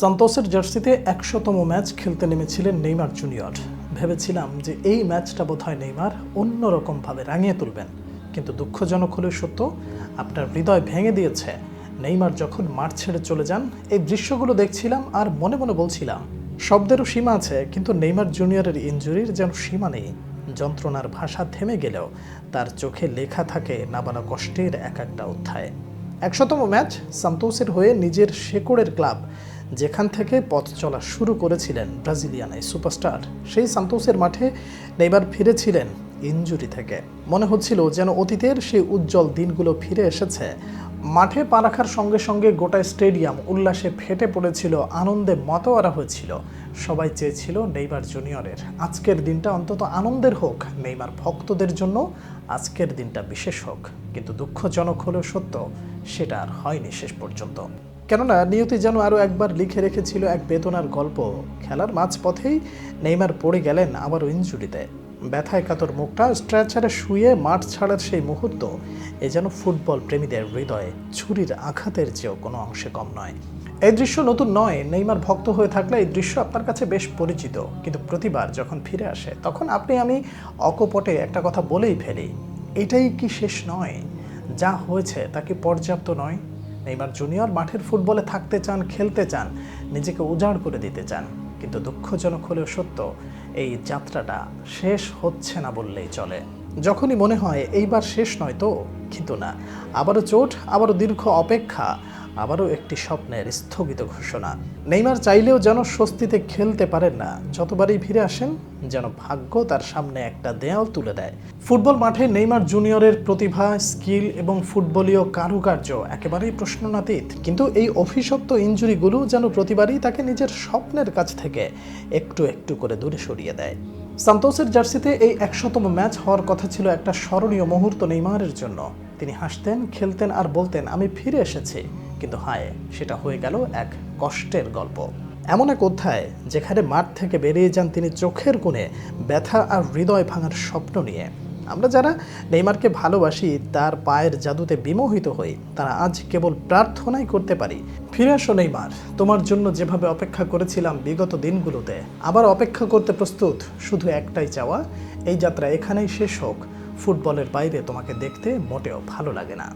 সান্তোসের জার্সিতে একশোতম ম্যাচ খেলতে নেমেছিলেন নেইমার জুনিয়র। ভেবেছিলাম যে এই ম্যাচটা বোধহয় নেইমার অন্যরকমভাবে রাঙিয়ে তুলবেন। কিন্তু দুঃখজনক হলেও সত্য, আপনার হৃদয় ভেঙে দিয়েছে। নেইমার যখন মাঠ ছেড়ে চলে যান, এই দৃশ্যগুলো দেখছিলাম আর মনে মনে বলছিলাম, শব্দেরও সীমা আছে, কিন্তু নেইমার জুনিয়রের ইঞ্জুরির যেন সীমা নেই। যন্ত্রণার ভাষা থেমে গেলেও তার চোখে লেখা থাকে নাবানা কষ্টের এক একটা অধ্যায়। একশোতম ম্যাচ সান্তোসের হয়ে নিজের শেকড়ের ক্লাব যেখান থেকে পথ চলা শুরু করেছিলেন ব্রাজিলিয়ান এই সুপারস্টার, সেই সান্তোসের মাঠে নেইবার ফিরেছিলেন ইঞ্জুরি থেকে। মনে হচ্ছিল যেন অতীতের সেই উজ্জ্বল দিনগুলো ফিরে এসেছে। মাঠে পা রাখার সঙ্গে সঙ্গে গোটা স্টেডিয়াম উল্লাসে ফেটে পড়েছিল, আনন্দে মতোয়ারা হয়েছিল। সবাই চেয়েছিল নেইমার জুনিয়রের। আজকের দিনটা অন্তত আনন্দের হোক, নেইমার ভক্তদের জন্য আজকের দিনটা বিশেষ হোক। কিন্তু দুঃখজনক হলেও সত্য, সেটা আর হয়নি শেষ পর্যন্ত। কেননা নিয়তি যেন আরও একবার লিখে রেখেছিল এক বেদনার গল্প। খেলার মাঝপথেই নেইমার পড়ে গেলেন আবারও ইঞ্জুরিতে ব্যথায় কাতর মুখটা স্ট্রেচারে শুয়ে মাঠ ছাড়ার সেই মুহূর্ত, এ যেন ফুটবল প্রেমীদের হৃদয়ে ছুরির আঘাতের চেয়েও কোনো অংশে কম নয়। এই দৃশ্য নতুন নয়, নেইমার ভক্ত হয়ে থাকলে এই দৃশ্য আপনার কাছে বেশ পরিচিত। কিন্তু প্রতিবার যখন ফিরে আসে, তখন আপনি আমি অকপটে একটা কথা বলেই ফেলি, এটাই কি শেষ নয়? যা হয়েছে তা কি পর্যাপ্ত নয়? নেইমার জুনিয়র মাঠের ফুটবলে থাকতে চান, খেলতে চান, নিজেকে উজাড় করে দিতে চান। কিন্তু দুঃখজনক হলেও সত্য, এই যাত্রাটা শেষ হচ্ছে না বললেই চলে। যখনই মনে হয় এইবার শেষ নয় তো, কিন্তু না। আবারও চোট, আবারও দীর্ঘ অপেক্ষা আবারও একটি স্বপ্নের স্থগিত ঘোষণা। নেইমার চাইলেও যেন স্বস্তিতে খেলতে পারেন না। যতবারই ফিরে আসেন, যেন ভাগ্য তার সামনে একটা দেয়াল তুলে দেয়। ফুটবল মাঠে নেইমার জুনিয়রের প্রতিভা, স্কিল এবং ফুটবলীয় কারুকার্য একেবারেই প্রশ্ননাতীত। কিন্তু এই অভিশপ্ত ইঞ্জুরিগুলো যেন প্রতিবারই তাকে নিজের স্বপ্নের কাছ থেকে একটু একটু করে দূরে সরিয়ে দেয়। সান্তোসের জার্সিতে এই একশোতম ম্যাচ হওয়ার কথা ছিল একটা স্মরণীয় মুহূর্ত নেইমারের জন্য। তিনি হাসতেন, খেলতেন আর বলতেন, আমি ফিরে এসেছি। কিন্তু হায়, সেটা হয়ে গেল এক কষ্টের গল্প। এমন এক অধ্যায় যেখানে মাঠ থেকে বেরিয়ে যান তিনি চোখের কোণে ব্যথা আর হৃদয় ভাঙার স্বপ্ন নিয়ে। আমরা যারা নেইমারকে ভালোবাসি, তার পায়ের জাদুতে বিমোহিত হই, তারা আজ কেবল প্রার্থনাই করতে পারি। ফিরে আসো নেইমার, তোমার জন্য যেভাবে অপেক্ষা করেছিলাম বিগত দিনগুলোতে, আবার অপেক্ষা করতে প্রস্তুত, শুধু একটাই চাওয়া, এই যাত্রা এখানেই শেষ হোক। ফুটবলের বাইরে তোমাকে দেখতে মোটেও ভালো লাগে না।